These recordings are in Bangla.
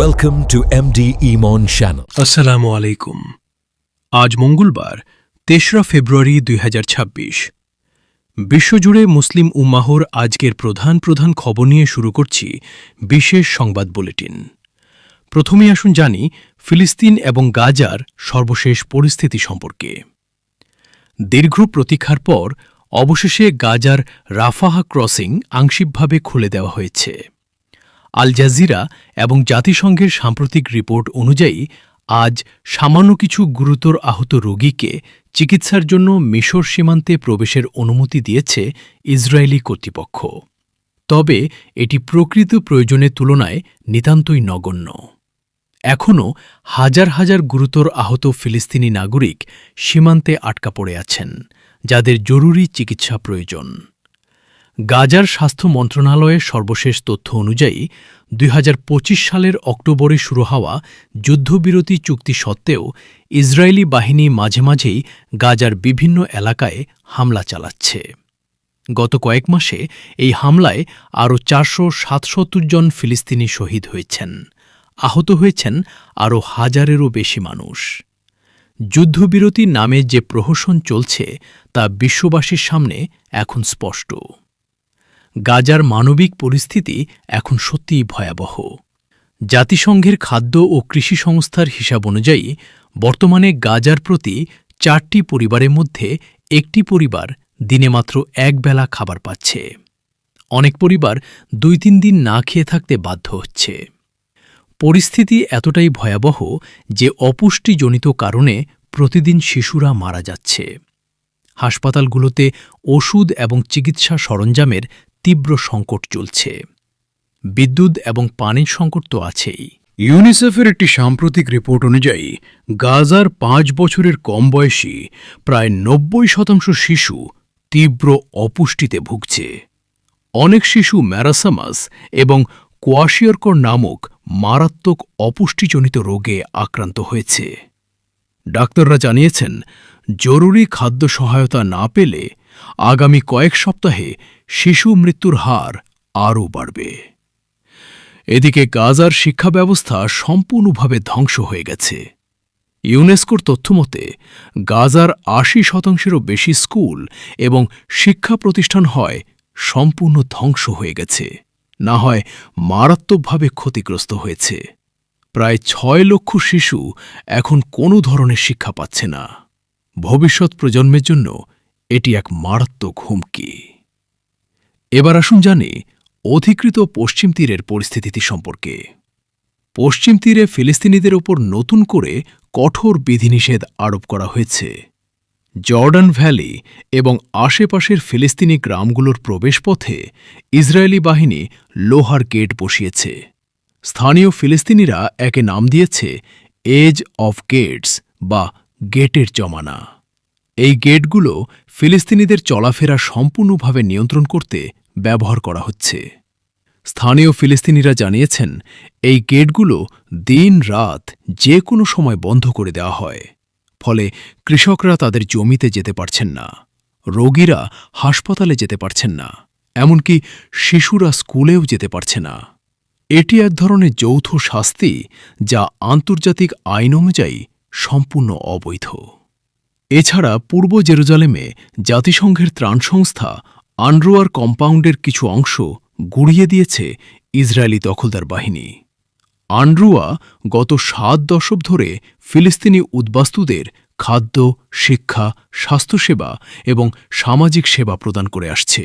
Welcome to MD Imon Channel. আসসালামু আলাইকুম আজ মঙ্গলবার, তেসরা ফেব্রুয়ারি দুই বিশ্বজুড়ে মুসলিম উম্মাহর আজকের প্রধান প্রধান খবর নিয়ে শুরু করছি বিশেষ সংবাদ বুলেটিন। প্রথমে আসুন জানি ফিলিস্তিন এবং গাজার সর্বশেষ পরিস্থিতি সম্পর্কে। দীর্ঘ প্রতীক্ষার পর অবশেষে গাজার রাফাহা ক্রসিং আংশিকভাবে খুলে দেওয়া হয়েছে। আল জাজিরা এবং জাতিসংঘের সাম্প্রতিক রিপোর্ট অনুযায়ী, আজ সামান্য কিছু গুরুতর আহত রোগীকে চিকিৎসার জন্য মিশর সীমান্তে প্রবেশের অনুমতি দিয়েছে ইসরায়েলি কর্তৃপক্ষ। তবে এটি প্রকৃত প্রয়োজনের তুলনায় নিতান্তই নগণ্য। এখনও হাজার হাজার গুরুতর আহত ফিলিস্তিনি নাগরিক সীমান্তে আটকা পড়ে আছেন, যাদের জরুরি চিকিৎসা প্রয়োজন। গাজার স্বাস্থ্য মন্ত্রণালয়ের সর্বশেষ তথ্য অনুযায়ী, দুই হাজার পঁচিশ সালের অক্টোবরে শুরু হওয়া যুদ্ধবিরতি চুক্তি সত্ত্বেও ইসরায়েলি বাহিনী মাঝে মাঝেই গাজার বিভিন্ন এলাকায় হামলা চালাচ্ছে। গত কয়েক মাসে এই হামলায় আরও চারশো সাতসত্তর জন ফিলিস্তিনি শহীদ হয়েছেন। আহত হয়েছেন আরও হাজারেরও বেশি মানুষ। যুদ্ধবিরতি নামে যে প্রহসন চলছে, তা বিশ্ববাসীর সামনে এখন স্পষ্ট। গাজার মানবিক পরিস্থিতি এখন সত্যিই ভয়াবহ। জাতিসংঘের খাদ্য ও কৃষি সংস্থার হিসাব অনুযায়ী, বর্তমানে গাজার প্রতি চারটি পরিবারের মধ্যে একটি পরিবার দিনে মাত্র এক বেলা খাবার পাচ্ছে। অনেক পরিবার দুই তিন দিন না খেয়ে থাকতে বাধ্য হচ্ছে। পরিস্থিতি এতটাই ভয়াবহ যে অপুষ্টিজনিত কারণে প্রতিদিন শিশুরা মারা যাচ্ছে। হাসপাতালগুলোতে ওষুধ এবং চিকিৎসা সরঞ্জামের তীব্র সংকট চলছে। বিদ্যুৎ এবং পানির সংকট তো আছেই। ইউনিসেফের একটি সাম্প্রতিক রিপোর্ট অনুযায়ী, গাজার পাঁচ বছরের কম বয়সী প্রায় নব্বই শতাংশ শিশু তীব্র অপুষ্টিতে ভুগছে। অনেক শিশু ম্যারাসামাস এবং কোয়াশিয়রকর নামক মারাত্মক অপুষ্টিজনিত রোগে আক্রান্ত হয়েছে। ডাক্তাররা জানিয়েছেন, জরুরি খাদ্য সহায়তা না পেলে আগামী কয়েক সপ্তাহে শিশু মৃত্যুর হার আরও বাড়বে। এদিকে গাজার শিক্ষা ব্যবস্থা সম্পূর্ণভাবে ধ্বংস হয়ে গেছে। ইউনেস্কোর তথ্যমতে, গাজার আশি শতাংশেরও বেশি স্কুল এবং শিক্ষা প্রতিষ্ঠান হয় সম্পূর্ণ ধ্বংস হয়ে গেছে, না হয় মারাত্মকভাবে ক্ষতিগ্রস্ত হয়েছে। প্রায় ছয় লক্ষ শিশু এখন কোনো ধরনের শিক্ষা পাচ্ছে না। ভবিষ্যৎ প্রজন্মের জন্য এটি এক মারাত্মক হুমকি। এবার আসুন জানি অধিকৃত পশ্চিম তীরের পরিস্থিতি সম্পর্কে। পশ্চিম তীরে ফিলিস্তিনিদের ওপর নতুন করে কঠোর বিধিনিষেধ আরোপ করা হয়েছে। জর্ডান ভ্যালি এবং আশেপাশের ফিলিস্তিনি গ্রামগুলোর প্রবেশপথে ইসরায়েলি বাহিনী লোহার গেট বসিয়েছে। স্থানীয় ফিলিস্তিনিরা একে নাম দিয়েছে এজ অফ গেটস বা গেটের জমানা। এই গেটগুলো ফিলিস্তিনিদের চলাফেরা সম্পূর্ণভাবে নিয়ন্ত্রণ করতে ব্যবহার করা হচ্ছে। স্থানীয় ফিলিস্তিনিরা জানিয়েছেন, এই গেটগুলো দিন রাত যে কোনো সময় বন্ধ করে দেওয়া হয়, ফলে কৃষকরা তাদের জমিতে যেতে পারছেন না, রোগীরা হাসপাতালে যেতে পারছেন না, এমনকি শিশুরা স্কুলেও যেতে পারছে না। এটি এক ধরনের যৌথ শাস্তি যা আন্তর্জাতিক আইন অনুযায়ী সম্পূর্ণ অবৈধ। এছাড়া পূর্ব জেরুজালেমে জাতিসংঘের ত্রাণ সংস্থা আন্ড্রোয়ার কম্পাউন্ডের কিছু অংশ গুড়িয়ে দিয়েছে ইসরায়েলি দখলদার বাহিনী। আন্ড্রুয়া গত সাত দশক ধরে ফিলিস্তিনি উদ্বাস্তুদের খাদ্য, শিক্ষা, স্বাস্থ্যসেবা এবং সামাজিক সেবা প্রদান করে আসছে।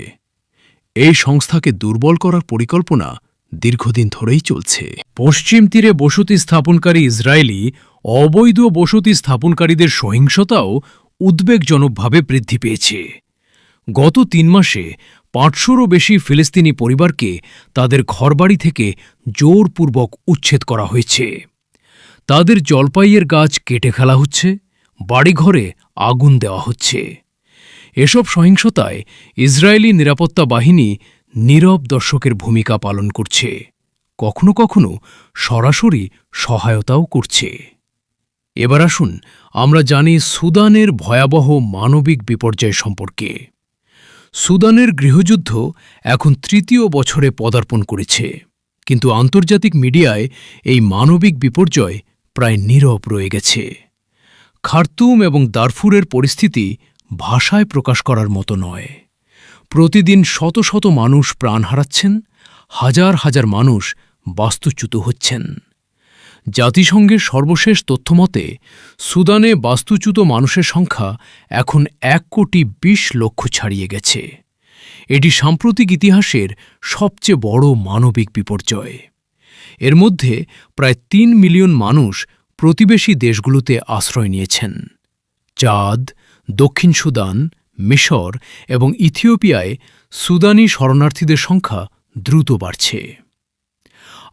এই সংস্থাকে দুর্বল করার পরিকল্পনা দীর্ঘদিন ধরেই চলছে। পশ্চিম তীরে বসতি স্থাপনকারী ইসরায়েলি অবৈধ বসতি স্থাপনকারীদের সহিংসতাও উদ্বেগজনকভাবে বৃদ্ধি পেয়েছে। গত তিন মাসে পাঁচশোরও বেশি ফিলিস্তিনি পরিবারকে তাদের ঘরবাড়ি থেকে জোরপূর্বক উচ্ছেদ করা হয়েছে। তাদের জলপাইয়ের গাছ কেটে ফেলা হচ্ছে, বাড়িঘরে আগুন দেওয়া হচ্ছে। এসব সহিংসতায় ইসরায়েলি নিরাপত্তা বাহিনী নীরব দর্শকের ভূমিকা পালন করছে। কখনো কখনো সরাসরি সহায়তাও করছে। এবার আসুন, আমরা জানি সুদানের ভয়াবহ মানবিক বিপর্যয় সম্পর্কে। সুদানের গৃহযুদ্ধ এখন তৃতীয় বছরে পদার্পণ করেছে, কিন্তু আন্তর্জাতিক মিডিয়ায় এই মানবিক বিপর্যয় প্রায় নীরব রয়ে গেছে। খার্তুম এবং দারফুরের পরিস্থিতি ভাষায় প্রকাশ করার মতো নয়। প্রতিদিন শত শত মানুষ প্রাণ হারাচ্ছেন, হাজার হাজার মানুষ বাস্তুচ্যুত হচ্ছেন। জাতিসংঘের সর্বশেষ তথ্যমতে, সুদানে বাস্তুচ্যুত মানুষের সংখ্যা এখন এক কোটি বিশ লক্ষ ছাড়িয়ে গেছে। এটি সাম্প্রতিক ইতিহাসের সবচেয়ে বড় মানবিক বিপর্যয়। এর মধ্যে প্রায় তিন মিলিয়ন মানুষ প্রতিবেশী দেশগুলোতে আশ্রয় নিয়েছেন। চাঁদ, দক্ষিণ সুদান, মিশর এবং ইথিওপিয়ায় সুদানি শরণার্থীদের সংখ্যা দ্রুত বাড়ছে।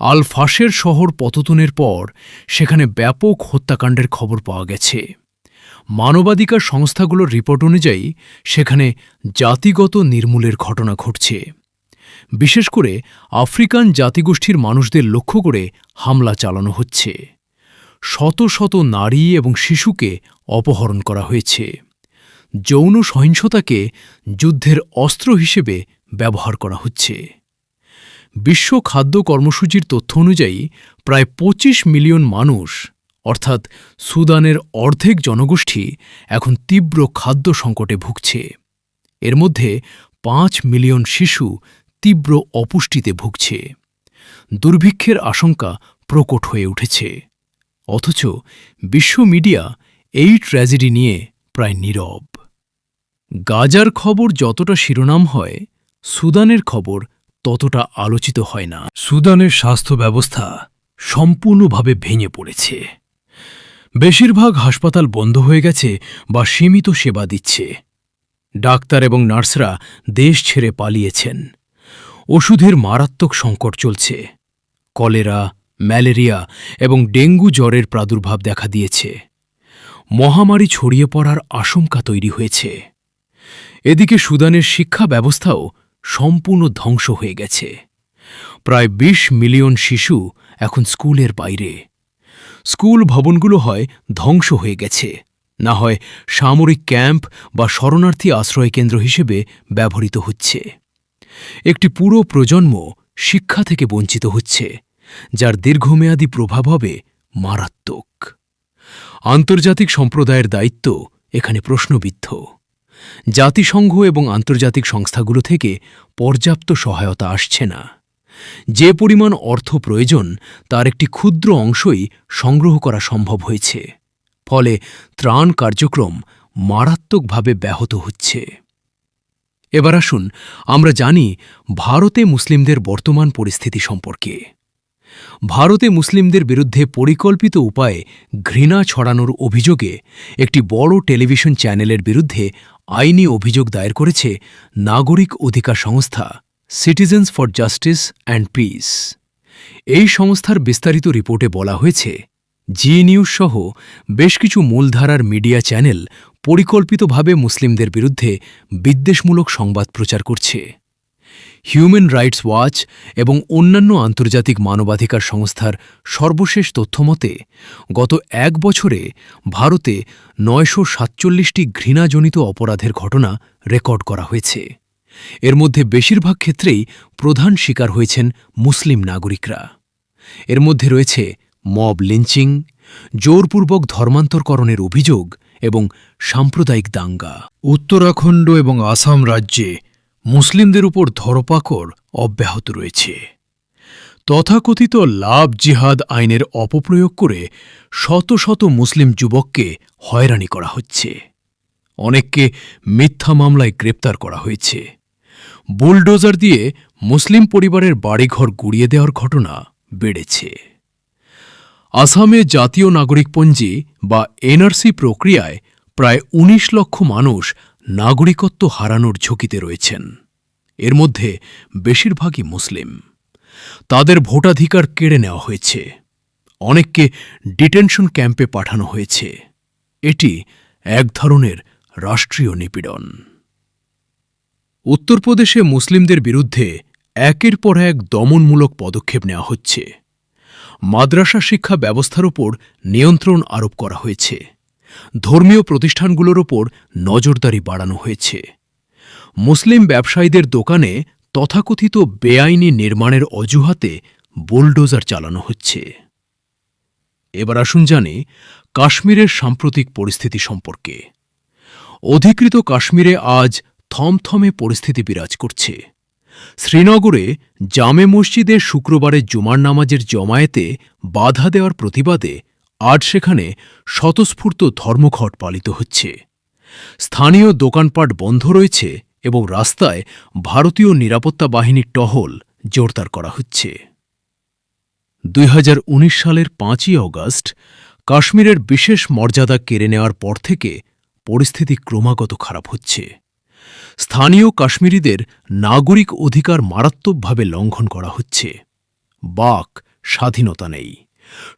আল ফাশের শহর পততনের পর সেখানে ব্যাপক হত্যাকাণ্ডের খবর পাওয়া গেছে। মানবাধিকার সংস্থাগুলোর রিপোর্ট অনুযায়ী সেখানে জাতিগত নির্মূলের ঘটনা ঘটছে। বিশেষ করে আফ্রিকান জাতিগোষ্ঠীর মানুষদের লক্ষ্য করে হামলা চালানো হচ্ছে। শত শত নারী এবং শিশুকে অপহরণ করা হয়েছে। যৌন সহিংসতাকে যুদ্ধের অস্ত্র হিসেবে ব্যবহার করা হচ্ছে। বিশ্ব খাদ্য কর্মসূচির তথ্য অনুযায়ী প্রায় ২৫ মিলিয়ন মানুষ, অর্থাৎ সুদানের অর্ধেক জনগোষ্ঠী, এখন তীব্র খাদ্য সংকটে ভুগছে। এর মধ্যে পাঁচ মিলিয়ন শিশু তীব্র অপুষ্টিতে ভুগছে। দুর্ভিক্ষের আশঙ্কা প্রকট হয়ে উঠেছে। অথচ বিশ্ব মিডিয়া এই ট্র্যাজেডি নিয়ে প্রায় নীরব। গাজার খবর যতটা শিরোনাম হয়, সুদানের খবর ততটা আলোচিত হয় না। সুদানের স্বাস্থ্য ব্যবস্থা সম্পূর্ণভাবে ভেঙে পড়েছে। বেশিরভাগ হাসপাতাল বন্ধ হয়ে গেছে বা সীমিত সেবা দিচ্ছে। ডাক্তার এবং নার্সরা দেশ ছেড়ে পালিয়েছেন। ওষুধের মারাত্মক সংকট চলছে। কলেরা, ম্যালেরিয়া এবং ডেঙ্গু জ্বরের প্রাদুর্ভাব দেখা দিয়েছে। মহামারী ছড়িয়ে পড়ার আশঙ্কা তৈরি হয়েছে। এদিকে সুদানের শিক্ষা ব্যবস্থাও সম্পূর্ণ ধ্বংস হয়ে গেছে। প্রায় ২০ মিলিয়ন শিশু এখন স্কুলের বাইরে। স্কুল ভবনগুলো হয় ধ্বংস হয়ে গেছে। না হয় সামরিক ক্যাম্প বা শরণার্থী আশ্রয়কেন্দ্র হিসেবে ব্যবহৃত হচ্ছে। একটি পুরো প্রজন্ম শিক্ষা থেকে বঞ্চিত হচ্ছে, যার দীর্ঘমেয়াদী প্রভাব হবে মারাত্মক। আন্তর্জাতিক সম্প্রদায়ের দায়িত্ব এখানে প্রশ্নবিদ্ধ। জাতিসংঘ এবং আন্তর্জাতিক সংস্থাগুলো থেকে পর্যাপ্ত সহায়তা আসছে না। যে পরিমাণ অর্থ প্রয়োজন, তার একটি ক্ষুদ্র অংশই সংগ্রহ করা সম্ভব হয়েছে। ফলে ত্রাণ কার্যক্রম মারাত্মকভাবে ব্যাহত হচ্ছে। এবার আসুন, আমরা জানি ভারতে মুসলিমদের বর্তমান পরিস্থিতি সম্পর্কে। ভারতে মুসলিমদের বিরুদ্ধে পরিকল্পিত উপায়ে ঘৃণা ছড়ানোর অভিযোগে একটি বড় টেলিভিশন চ্যানেলের বিরুদ্ধে আইনি অভিযোগ দায়ের করেছে নাগরিক অধিকার সংস্থা citizens for justice and peace এই সংস্থার বিস্তারিত রিপোর্টে বলা হয়েছে জি নিউজ সহ বেশ কিছু মূলধারার মিডিয়া চ্যানেল পরিকল্পিতভাবে মুসলিমদের বিরুদ্ধে বিদ্বেষমূলক সংবাদ প্রচার করছে। হিউম্যান রাইটস ওয়াচ এবং অন্যান্য আন্তর্জাতিক মানবাধিকার সংস্থার সর্বশেষ তথ্যমতে, গত এক বছরে ভারতে নয়শো সাতচল্লিশটি ঘৃণাজনিত অপরাধের ঘটনা রেকর্ড করা হয়েছে। এর মধ্যে বেশিরভাগ ক্ষেত্রেই প্রধান শিকার হয়েছেন মুসলিম নাগরিকরা। এর মধ্যে রয়েছে মব লিঞ্চিং, জোরপূর্বক ধর্মান্তরকরণের অভিযোগ এবং সাম্প্রদায়িক দাঙ্গা। উত্তরাখণ্ড এবং আসাম রাজ্যে মুসলিমদের উপর ধরপাকড় অব্যাহত রয়েছে। তথাকথিত লাভ জিহাদ আইনের অপপ্রয়োগ করে শত শত মুসলিম যুবককে হয়রানি করা হচ্ছে। অনেককে মিথ্যা মামলায় গ্রেপ্তার করা হয়েছে। বুলডোজার দিয়ে মুসলিম পরিবারের বাড়িঘর গুড়িয়ে দেওয়ার ঘটনা বেড়েছে। আসামে জাতীয় নাগরিকপঞ্জি বা এনআরসি প্রক্রিয়ায় প্রায় ১৯ লক্ষ মানুষ নাগরিকত্ব হারানোর ঝুঁকিতে রয়েছেন। এর মধ্যে বেশিরভাগই মুসলিম। তাদের ভোটাধিকার কেড়ে নেওয়া হয়েছে। অনেককে ডিটেনশন ক্যাম্পে পাঠানো হয়েছে। এটি এক ধরনের রাষ্ট্রীয় নিপীড়ন। উত্তরপ্রদেশে মুসলিমদের বিরুদ্ধে একের পর এক দমনমূলক পদক্ষেপ নেওয়া হচ্ছে। মাদ্রাসা শিক্ষা ব্যবস্থার ওপর নিয়ন্ত্রণ আরোপ করা হয়েছে। ধর্মীয় প্রতিষ্ঠানগুলোর ওপর নজরদারি বাড়ানো হয়েছে। মুসলিম ব্যবসায়ীদের দোকানে তথাকথিত বেআইনি নির্মাণের অজুহাতে বুলডোজার চালানো হচ্ছে। এবার আসুন জানি কাশ্মীরের সাম্প্রতিক পরিস্থিতি সম্পর্কে। অধিকৃত কাশ্মীরে আজ থমথমে পরিস্থিতি বিরাজ করছে। শ্রীনগরে জামে মসজিদে শুক্রবারে জুমার নামাজের জমায়েতে বাধা দেওয়ার প্রতিবাদে আজ সেখানে স্বতঃস্ফূর্ত ধর্মঘট পালিত হচ্ছে। স্থানীয় দোকানপাট বন্ধ রয়েছে এবং রাস্তায় ভারতীয় নিরাপত্তা বাহিনীর টহল জোরদার করা হচ্ছে। দুই হাজার উনিশ সালের পাঁচই অগস্ট কাশ্মীরের বিশেষ মর্যাদা কেড়ে নেওয়ার পর থেকে পরিস্থিতি ক্রমাগত খারাপ হচ্ছে। স্থানীয় কাশ্মীরিদের নাগরিক অধিকার মারাত্মকভাবে লঙ্ঘন করা হচ্ছে। বাক স্বাধীনতা নেই।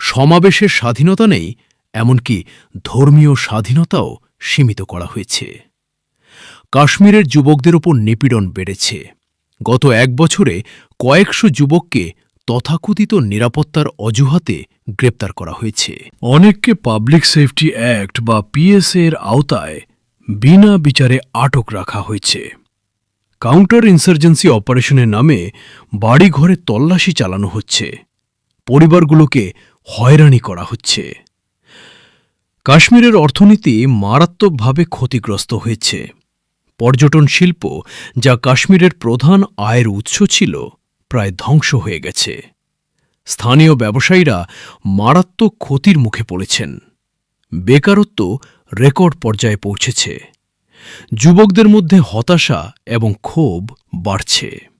সমাবেশের স্বাধীনতা নেই, এমনকি ধর্মীয় স্বাধীনতাও সীমিত করা হয়েছে। কাশ্মীরের যুবকদের ওপর নিপীড়ন বেড়েছে। গত এক বছরে কয়েকশো যুবককে তথাকথিত নিরাপত্তার অজুহাতে গ্রেপ্তার করা হয়েছে। অনেককে পাবলিক সেফটি অ্যাক্ট বা পিএসএ এর আওতায় বিনা বিচারে আটক রাখা হয়েছে। কাউন্টার ইনসার্জেন্সি অপারেশনের নামে বাড়িঘরে তল্লাশি চালানো হচ্ছে। পরিবারগুলোকে হয়রানি করা হচ্ছে। কাশ্মীরের অর্থনীতি মারাত্মকভাবে ক্ষতিগ্রস্ত হয়েছে। পর্যটন শিল্প, যা কাশ্মীরের প্রধান আয়ের উৎস ছিল, প্রায় ধ্বংস হয়ে গেছে। স্থানীয় ব্যবসায়ীরা মারাত্মক ক্ষতির মুখে পড়েছেন। বেকারত্ব রেকর্ড পর্যায়ে পৌঁছেছে। যুবকদের মধ্যে হতাশা এবং ক্ষোভ বাড়ছে।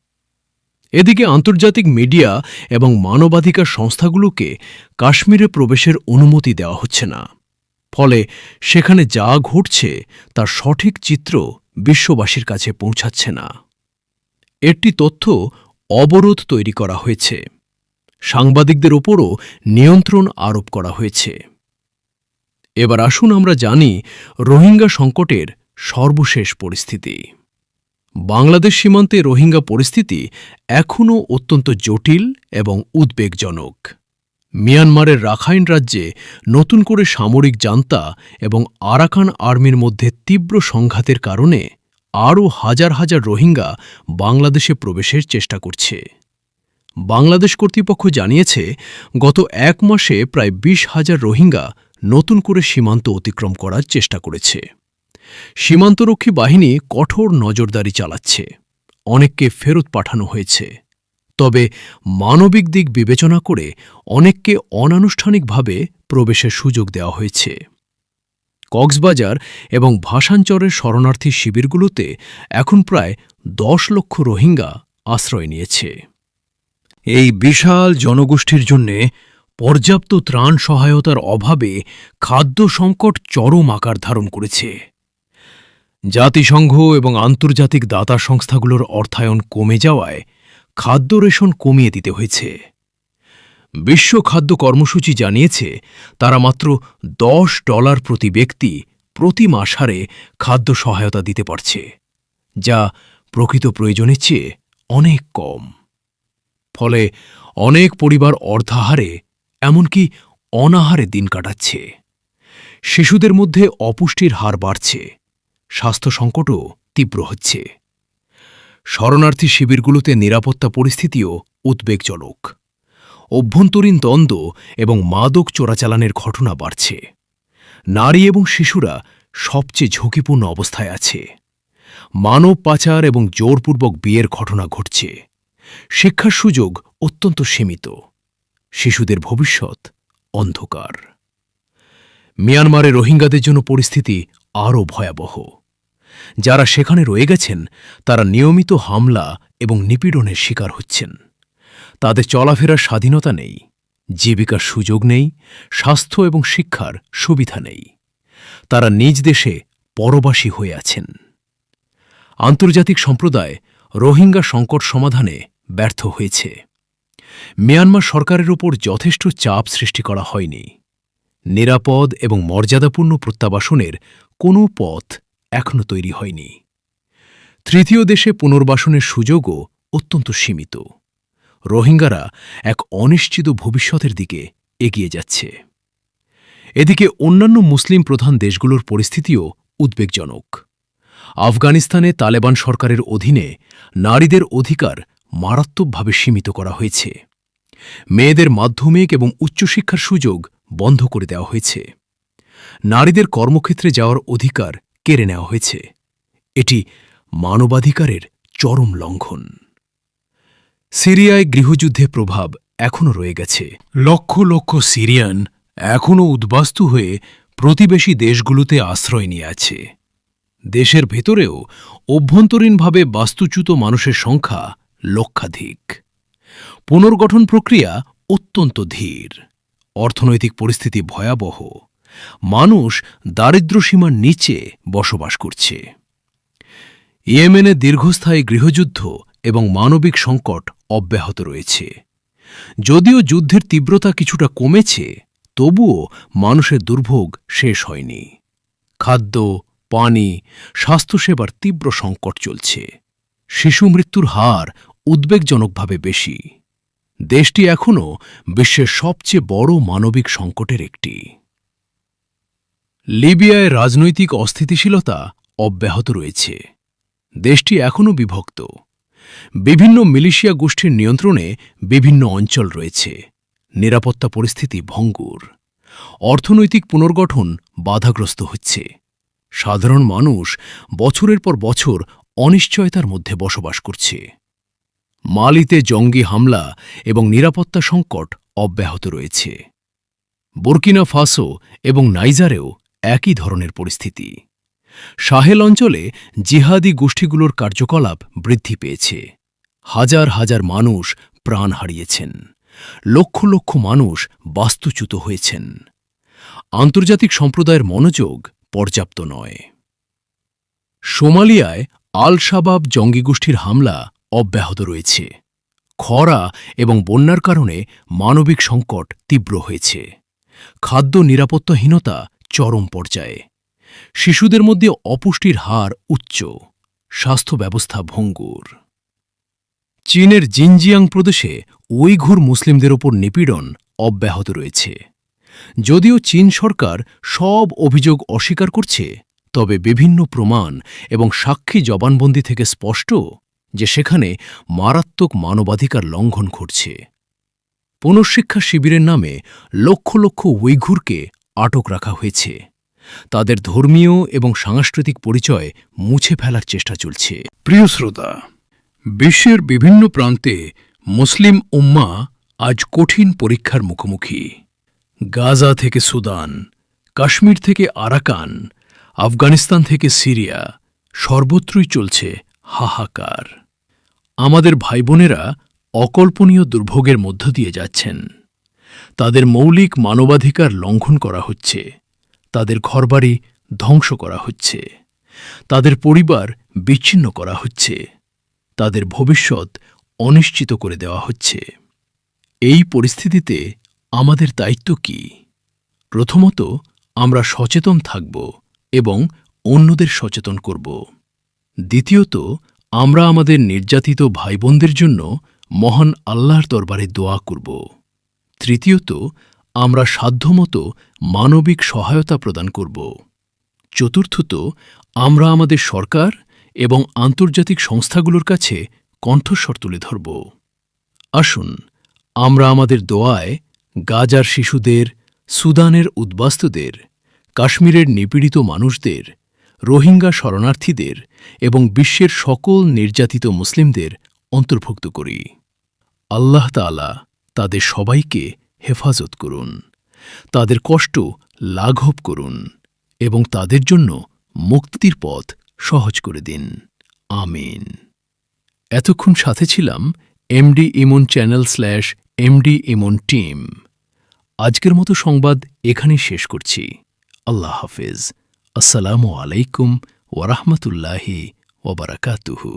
এদিকে আন্তর্জাতিক মিডিয়া এবং মানবাধিকার সংস্থাগুলোকে কাশ্মীরে প্রবেশের অনুমতি দেওয়া হচ্ছে না। ফলে সেখানে যা ঘটছে তার সঠিক চিত্র বিশ্ববাসীর কাছে পৌঁছাচ্ছে না। একটি তথ্য অবরোধ তৈরি করা হয়েছে। সাংবাদিকদের ওপরও নিয়ন্ত্রণ আরোপ করা হয়েছে। এবার আসুন আমরা জানি রোহিঙ্গা সংকটের সর্বশেষ পরিস্থিতি। বাংলাদেশ সীমান্তে রোহিঙ্গা পরিস্থিতি এখনও অত্যন্ত জটিল এবং উদ্বেগজনক। মিয়ানমারের রাখাইন রাজ্যে নতুন করে সামরিক জান্তা এবং আরাকান আর্মির মধ্যে তীব্র সংঘাতের কারণে আরও হাজার হাজার রোহিঙ্গা বাংলাদেশে প্রবেশের চেষ্টা করছে। বাংলাদেশ কর্তৃপক্ষ জানিয়েছে, গত এক মাসে প্রায় বিশ হাজার রোহিঙ্গা নতুন করে সীমান্ত অতিক্রম করার চেষ্টা করেছে। সীমান্তরক্ষী বাহিনী কঠোর নজরদারি চালাচ্ছে। অনেককে ফেরত পাঠানো হয়েছে। তবে মানবিক দিক বিবেচনা করে অনেককে অনানুষ্ঠানিকভাবে প্রবেশের সুযোগ দেওয়া হয়েছে। কক্সবাজার এবং ভাষাঞ্চরের শরণার্থী শিবিরগুলোতে এখন প্রায় দশ লক্ষ রোহিঙ্গা আশ্রয় নিয়েছে। এই বিশাল জনগোষ্ঠীর জন্যে পর্যাপ্ত ত্রাণ সহায়তার অভাবে খাদ্য সংকট চরম আকার ধারণ করেছে। জাতিসংঘ এবং আন্তর্জাতিক দাতা সংস্থাগুলোর অর্থায়ন কমে যাওয়ায় খাদ্য রেশন কমিয়ে দিতে হয়েছে। বিশ্ব খাদ্য কর্মসূচি জানিয়েছে, তারা মাত্র দশ ডলার প্রতি ব্যক্তি প্রতি মাস হারে খাদ্য সহায়তা দিতে পারছে, যা প্রকৃত প্রয়োজনের চেয়ে অনেক কম। ফলে অনেক পরিবার অর্ধাহারে, এমনকি অনাহারে দিন কাটাচ্ছে। শিশুদের মধ্যে অপুষ্টির হার বাড়ছে। স্বাস্থ্য সংকটও তীব্র হচ্ছে। শরণার্থী শিবিরগুলোতে নিরাপত্তা পরিস্থিতিও উদ্বেগজনক। অভ্যন্তরীণ দ্বন্দ্ব এবং মাদক চোরাচালানের ঘটনা বাড়ছে। নারী এবং শিশুরা সবচেয়ে ঝুঁকিপূর্ণ অবস্থায় আছে। মানব পাচার এবং জোরপূর্বক বিয়ের ঘটনা ঘটছে। শিক্ষার সুযোগ অত্যন্ত সীমিত। শিশুদের ভবিষ্যৎ অন্ধকার। মিয়ানমারে রোহিঙ্গাদের জন্য পরিস্থিতি আরও ভয়াবহ। যারা সেখানে রয়ে গেছেন, তারা নিয়মিত হামলা এবং নিপীড়নের শিকার হচ্ছেন। তাদের চলাফেরার স্বাধীনতা নেই, জীবিকার সুযোগ নেই, স্বাস্থ্য এবং শিক্ষার সুবিধা নেই। তারা নিজ দেশে পরবাসী হয়ে আছেন। আন্তর্জাতিক সম্প্রদায় রোহিঙ্গা সংকট সমাধানে ব্যর্থ হয়েছে। মিয়ানমার সরকারের ওপর যথেষ্ট চাপ সৃষ্টি করা হয়নি। নিরাপদ এবং মর্যাদাপূর্ণ প্রত্যাবাসনের কোনো পথ এখনও তৈরি হয়নি। তৃতীয় দেশে পুনর্বাসনের সুযোগও অত্যন্ত সীমিত। রোহিঙ্গারা এক অনিশ্চিত ভবিষ্যতের দিকে এগিয়ে যাচ্ছে। এদিকে অন্যান্য মুসলিম প্রধান দেশগুলোর পরিস্থিতিও উদ্বেগজনক। আফগানিস্তানে তালেবান সরকারের অধীনে নারীদের অধিকার মারাত্মকভাবে সীমিত করা হয়েছে। মেয়েদের মাধ্যমিক এবং উচ্চশিক্ষার সুযোগ বন্ধ করে দেওয়া হয়েছে। নারীদের কর্মক্ষেত্রে যাওয়ার অধিকার কেড়ে নেওয়া হয়েছে। এটি মানবাধিকারের চরম লঙ্ঘন। সিরিয়ায় গৃহযুদ্ধে প্রভাব এখনও রয়ে গেছে। লক্ষ লক্ষ সিরিয়ান এখনও উদ্বাস্তু হয়ে প্রতিবেশী দেশগুলোতে আশ্রয় নিয়ে আছে। দেশের ভেতরেও অভ্যন্তরীণভাবে বাস্তুচ্যুত মানুষের সংখ্যা লক্ষাধিক। পুনর্গঠন প্রক্রিয়া অত্যন্ত ধীর। অর্থনৈতিক পরিস্থিতি ভয়াবহ। মানুষ দারিদ্র্যসীমার নিচে বসবাস করছে। ইয়েমেনে দীর্ঘস্থায়ী গৃহযুদ্ধ এবং মানবিক সংকট অব্যাহত রয়েছে। যদিও যুদ্ধের তীব্রতা কিছুটা কমেছে, তবুও মানুষের দুর্ভোগ শেষ হয়নি। খাদ্য, পানি, স্বাস্থ্যসেবার তীব্র সংকট চলছে। শিশু মৃত্যুর হার উদ্বেগজনকভাবে বেশি। দেশটি এখনও বিশ্বের সবচেয়ে বড় মানবিক সংকটের একটি। লিবিয়ায় রাজনৈতিক অস্থিতিশীলতা অব্যাহত রয়েছে। দেশটি এখনও বিভক্ত। বিভিন্ন মিলিশিয়া গোষ্ঠীর নিয়ন্ত্রণে বিভিন্ন অঞ্চল রয়েছে। নিরাপত্তা পরিস্থিতি ভঙ্গুর। অর্থনৈতিক পুনর্গঠন বাধাগ্রস্ত হচ্ছে। সাধারণ মানুষ বছরের পর বছর অনিশ্চয়তার মধ্যে বসবাস করছে। মালিতে জঙ্গি হামলা এবং নিরাপত্তা সংকট অব্যাহত রয়েছে। বুর্কিনা ফাসো এবং নাইজারেও একই ধরনের পরিস্থিতি। সাহেল অঞ্চলে জিহাদি গোষ্ঠীগুলোর কার্যকলাপ বৃদ্ধি পেয়েছে। হাজার হাজার মানুষ প্রাণ হারিয়েছেন। লক্ষ লক্ষ মানুষ বাস্তুচ্যুত হয়েছেন। আন্তর্জাতিক সম্প্রদায়ের মনোযোগ পর্যাপ্ত নয়। সোমালিয়ায় আল শাবাব জঙ্গি গোষ্ঠীর হামলা অব্যাহত রয়েছে। খরা এবং বন্যার কারণে মানবিক সংকট তীব্র হয়েছে। খাদ্য নিরাপত্তাহীনতা চরম পর্যায়ে। শিশুদের মধ্যে অপুষ্টির হার উচ্চ। স্বাস্থ্য ব্যবস্থা ভঙ্গুর। চীনের জিনজিয়াং প্রদেশে উইঘুর মুসলিমদের ওপর নিপীড়ন অব্যাহত রয়েছে। যদিও চীন সরকার সব অভিযোগ অস্বীকার করছে, তবে বিভিন্ন প্রমাণ এবং সাক্ষী জবানবন্দি থেকে স্পষ্ট যে সেখানে মারাত্মক মানবাধিকার লঙ্ঘন ঘটছে। পুনঃশিক্ষা শিবিরের নামে লক্ষ লক্ষ উইঘুরকে আটক রাখা হয়েছে। তাদের ধর্মীয় এবং সাংস্কৃতিক পরিচয় মুছে ফেলার চেষ্টা চলছে। প্রিয় শ্রোতা, বিশ্বের বিভিন্ন প্রান্তে মুসলিম উম্মা আজ কঠিন পরীক্ষার মুখোমুখি। গাজা থেকে সুদান, কাশ্মীর থেকে আরাকান, আফগানিস্তান থেকে সিরিয়া, সর্বত্রই চলছে হাহাকার। আমাদের ভাইবোনেরা অকল্পনীয় দুর্ভোগের মধ্য দিয়ে যাচ্ছেন। তাদের মৌলিক মানবাধিকার লঙ্ঘন করা হচ্ছে। তাদের ঘরবাড়ি ধ্বংস করা হচ্ছে। তাদের পরিবার বিচ্ছিন্ন করা হচ্ছে। তাদের ভবিষ্যৎ অনিশ্চিত করে দেওয়া হচ্ছে। এই পরিস্থিতিতে আমাদের দায়িত্ব কি? প্রথমত, আমরা সচেতন থাকব এবং অন্যদের সচেতন করব। দ্বিতীয়ত, আমরা আমাদের নির্যাতিত ভাইবোনদের জন্য মহান আল্লাহর দরবারে দোয়া করব। তৃতীয়ত, আমরা সাধ্যমতো মানবিক সহায়তা প্রদান করব। চতুর্থত, আমরা আমাদের সরকার এবং আন্তর্জাতিক সংস্থাগুলোর কাছে কণ্ঠস্বর তুলে ধরব। আসুন, আমরা আমাদের দোয়ায় গাজার শিশুদের, সুদানের উদ্বাস্তুদের, কাশ্মীরের নিপীড়িত মানুষদের, রোহিঙ্গা শরণার্থীদের এবং বিশ্বের সকল নির্যাতিত মুসলিমদের অন্তর্ভুক্ত করি। আল্লাহ তাআলা তাদের সবাইকে হেফাজত করুন। তাদের কষ্ট লাঘব করুন এবং তাদের জন্য মুক্তির পথ সহজ করে দিন। আমিন। এতক্ষণ সাথে ছিলাম MD Emon channel slash MD Emon team. আজকের মতো সংবাদ এখানেই শেষ করছি। আল্লাহ হাফেজ। আসসালামু আলাইকুম ওরহমতুল্লাহি ওবরাকাতুহু